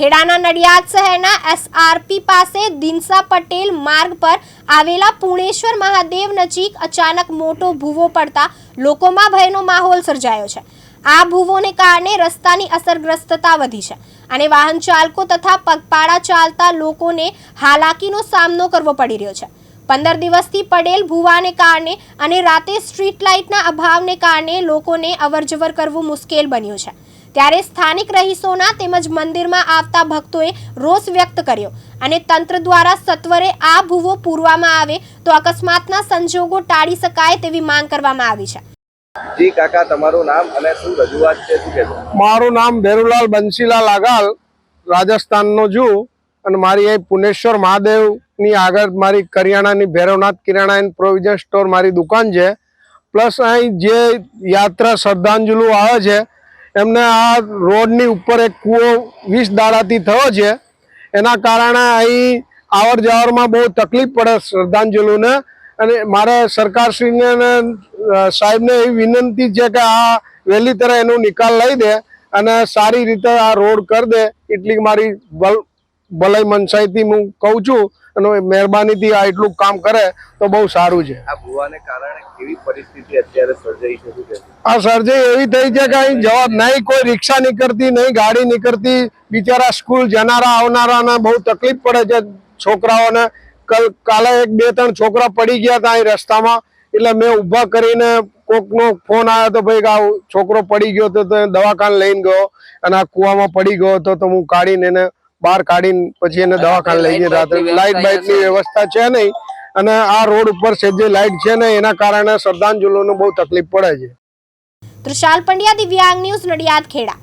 ખેડાના નડિયાદ શહેરના એસઆરપી પાસે દિનસા પટેલ માર્ગ પર આવેલા પુણેશ્વર મહાદેવ નજીક અચાનક મોટો ભૂવો પડતા લોકોમાં ભયનો માહોલ સર્જાયો છે. આ ભૂવોને કારણે રસ્તાની અસરગ્રસ્તતા વધી છે અને વાહન ચાલકો તથા પગપાળા ચાલતા લોકોને હાલાકીનો સામનો કરવો પડી રહ્યો છે. પંદર દિવસથી પડેલ ભૂવાને કારણે અને રાતે સ્ટ્રીટ લાઇટના અભાવને કારણે લોકોને અવરજવર કરવું મુશ્કેલ બન્યું છે. ત્યારે સ્થાનિક રહીશોના તેમજ મંદિરમાં આવતા ભક્તોએ રોષ વ્યક્ત કર્યો અને તંત્ર દ્વારા સત્વરે આ ભૂવો પૂરવામાં આવે તો અકસ્માતના સંજોગો ટાળી શકાય તેવી માંગ કરવામાં આવી છે. જી કાકા તમારું નામ અને શું રજૂઆત છે શું કહેશો? મારું નામ ભેરુલાલ બંસીલાલ આગાલ રાજસ્થાનનો છું અને મારી અહીં પુનેશ્વર મહાદેવની આગળ મારી કરિયાણાની Bhairavnath Kirana and provision store મારી દુકાન છે. પ્લસ અહીં જે યાત્રા શ્રદ્ધાંજલિ આવે છે એમને આ રોડની ઉપર એક કૂવો વીસ દાડાથી થયો છે. એના કારણે અહીં આવર જાવરમાં બહુ તકલીફ પડે શ્રદ્ધાંજલિને અને મારે સરકારશ્રીને સાહેબને એવી વિનંતી છે કે આ વહેલી તરફ એનો નિકાલ લઈ દે અને સારી રીતે આ રોડ કરી દે. એટલી મારી ભલાઈ મનસાઈથી હું કહું છું અને મહેરબાનીથી આ એટલું કામ કરે તો બહુ સારું છે. આ ભૂવાને કારણે કેવી પરિસ્થિતિ અત્યારે સર્જાઈ છે આ સર્જરી એવી થઈ છે કે અહીં જવાબ નહીં કોઈ રિક્ષા નીકળતી નહીં ગાડી નીકળતી બિચારા સ્કૂલ જનારા આવનારાને બહુ તકલીફ પડે છે છોકરાઓને. કલ કાલે એક બે ત્રણ છોકરા પડી ગયા હતા અહીં રસ્તામાં એટલે મેં ઊભા કરીને કોકનો ફોન આવ્યો તો ભાઈ આ છોકરો પડી ગયો તો તો દવાખાને લઈને ગયો અને આ કૂવામાં પડી ગયો હતો તો હું કાઢીને એને બહાર કાઢીને પછી એને દવાખાને લઈ રાત્રે લાઇટ બાઇટની વ્યવસ્થા છે નહીં અને આ રોડ ઉપર સેજે લાઇટ છે ને એના કારણે શ્રદ્ધાંજલિનું બહુ તકલીફ પડે છે. તૃષાલ પંડ્યા દિવ્યાંગ ન્યૂઝ નડિયાદ ખેડા.